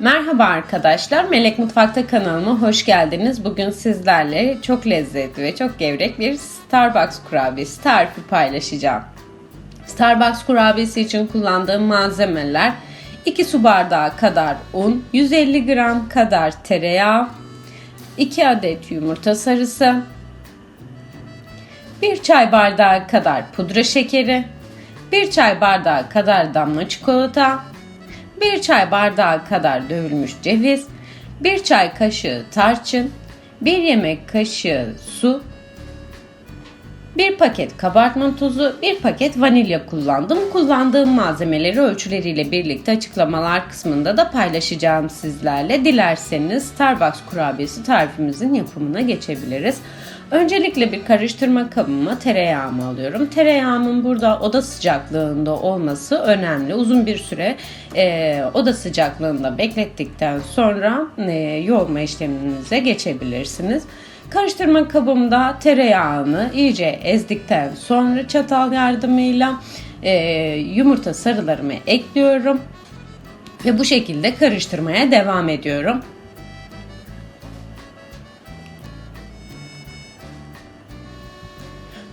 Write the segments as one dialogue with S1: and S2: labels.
S1: Merhaba arkadaşlar, Melek Mutfak'ta kanalıma hoş geldiniz. Bugün sizlerle çok lezzetli ve çok gevrek bir Starbucks kurabiyesi tarifi paylaşacağım. Starbucks kurabiyesi için kullandığım malzemeler 2 su bardağı kadar un, 150 gram kadar tereyağı, 2 adet yumurta sarısı, 1 çay bardağı kadar pudra şekeri, 1 çay bardağı kadar damla çikolata, 1 çay bardağı kadar dövülmüş ceviz, 1 çay kaşığı tarçın, 1 yemek kaşığı su, 1 paket kabartma tozu, 1 paket vanilya kullandım. Kullandığım malzemeleri ölçüleriyle birlikte açıklamalar kısmında da paylaşacağım sizlerle. Dilerseniz Starbucks kurabiyesi tarifimizin yapımına geçebiliriz. Öncelikle bir karıştırma kabıma tereyağımı alıyorum. Tereyağımın burada oda sıcaklığında olması önemli. Uzun bir süre e, oda sıcaklığında beklettikten sonra e, yoğurma işleminize geçebilirsiniz. Karıştırma kabımda tereyağını iyice ezdikten sonra çatal yardımıyla e, yumurta sarılarımı ekliyorum. Ve bu şekilde karıştırmaya devam ediyorum.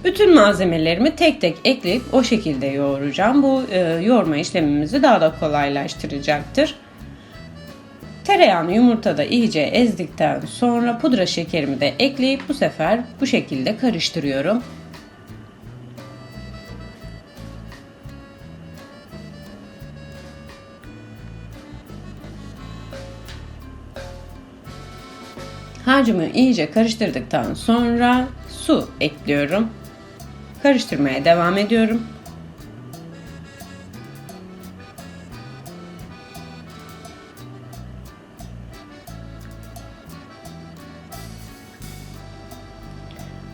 S1: Bütün malzemelerimi tek tek ekleyip o şekilde yoğuracağım. Bu e, yoğurma işlemimizi daha da kolaylaştıracaktır. Tereyağını yumurtada iyice ezdikten sonra pudra şekerimi de ekleyip bu sefer bu şekilde karıştırıyorum. Harcımı iyice karıştırdıktan sonra su ekliyorum. Karıştırmaya devam ediyorum.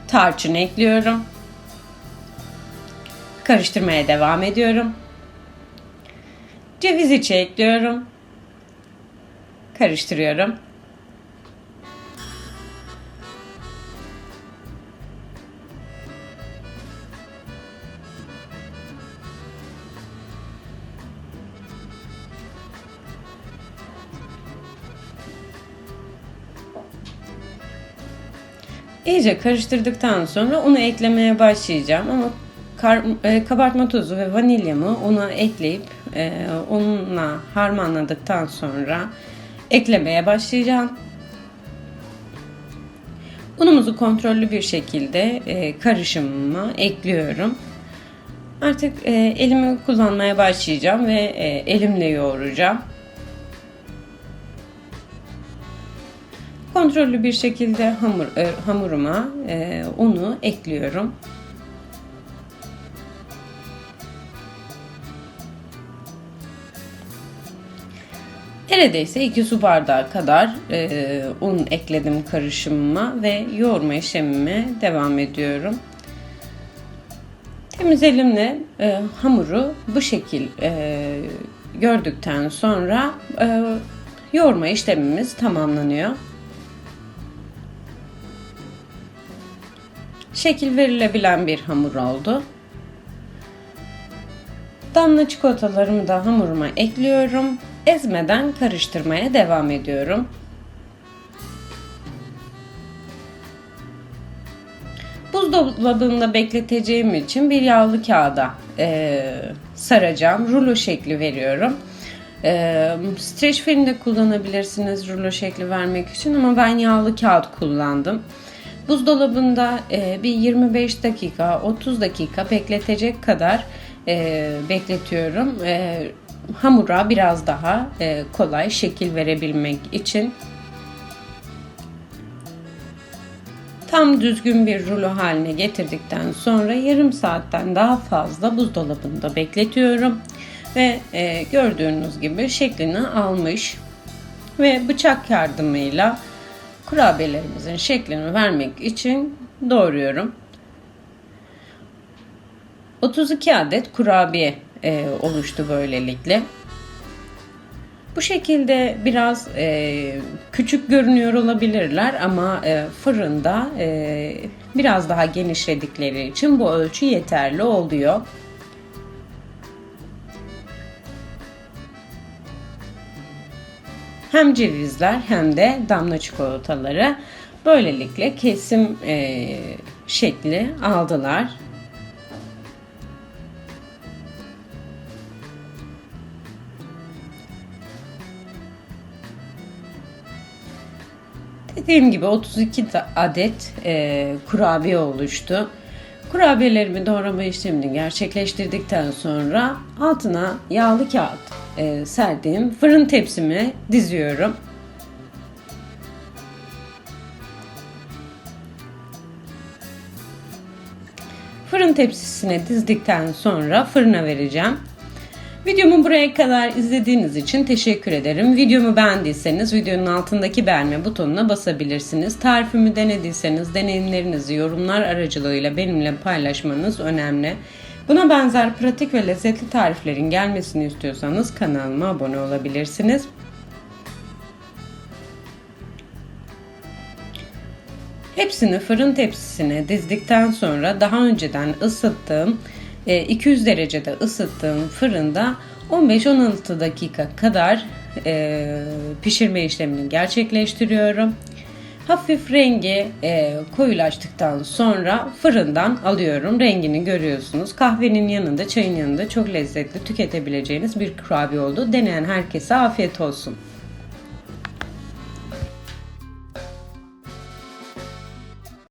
S1: Tarçın ekliyorum. Karıştırmaya devam ediyorum. Ceviz içi ekliyorum. Karıştırıyorum. İyice karıştırdıktan sonra unu eklemeye başlayacağım ama kar, e, kabartma tozu ve vanilyamı una ekleyip e, unla harmanladıktan sonra eklemeye başlayacağım. Unumuzu kontrollü bir şekilde e, karışımıma ekliyorum. Artık e, elimi kullanmaya başlayacağım ve e, elimle yoğuracağım. Kontrollü bir şekilde hamur e, hamuruma e, unu ekliyorum. Neredeyse 2 su bardağı kadar e, un ekledim karışımıma ve yoğurma işlemime devam ediyorum. Temiz elimle e, hamuru bu şekil e, gördükten sonra e, yoğurma işlemimiz tamamlanıyor. Şekil verilebilen bir hamur oldu. Damla çikolatalarımı da hamuruma ekliyorum. Ezmeden karıştırmaya devam ediyorum. Buzdolabında bekleteceğim için bir yağlı kağıda e, saracağım. Rulo şekli veriyorum. E, streç film de kullanabilirsiniz rulo şekli vermek için ama ben yağlı kağıt kullandım. Buzdolabında e, bir 25 dakika 30 dakika bekletecek kadar e, bekletiyorum. E, hamura biraz daha e, kolay şekil verebilmek için. Tam düzgün bir rulo haline getirdikten sonra yarım saatten daha fazla buzdolabında bekletiyorum. Ve e, gördüğünüz gibi şeklini almış. Ve bıçak yardımıyla kurabiyelerimizin şeklini vermek için doğruyorum. 32 adet kurabiye e, oluştu böylelikle. Bu şekilde biraz e, küçük görünüyor olabilirler ama e, fırında e, biraz daha genişledikleri için bu ölçü yeterli oluyor. Hem cevizler hem de damla çikolataları böylelikle kesim e, şekli aldılar. Dediğim gibi 32 ta- adet e, kurabiye oluştu. Kurabiyelerimi doğrama işlemini gerçekleştirdikten sonra altına yağlı kağıt e, serdiğim fırın tepsimi diziyorum. Fırın tepsisine dizdikten sonra fırına vereceğim. Videomu buraya kadar izlediğiniz için teşekkür ederim. Videomu beğendiyseniz videonun altındaki beğenme butonuna basabilirsiniz. Tarifimi denediyseniz deneyimlerinizi yorumlar aracılığıyla benimle paylaşmanız önemli. Buna benzer pratik ve lezzetli tariflerin gelmesini istiyorsanız kanalıma abone olabilirsiniz. Hepsini fırın tepsisine dizdikten sonra daha önceden ısıttığım 200 derecede ısıttığım fırında 15-16 dakika kadar e, pişirme işlemini gerçekleştiriyorum. Hafif rengi e, koyulaştıktan sonra fırından alıyorum. Rengini görüyorsunuz. Kahvenin yanında, çayın yanında çok lezzetli tüketebileceğiniz bir kurabiye oldu. Deneyen herkese afiyet olsun.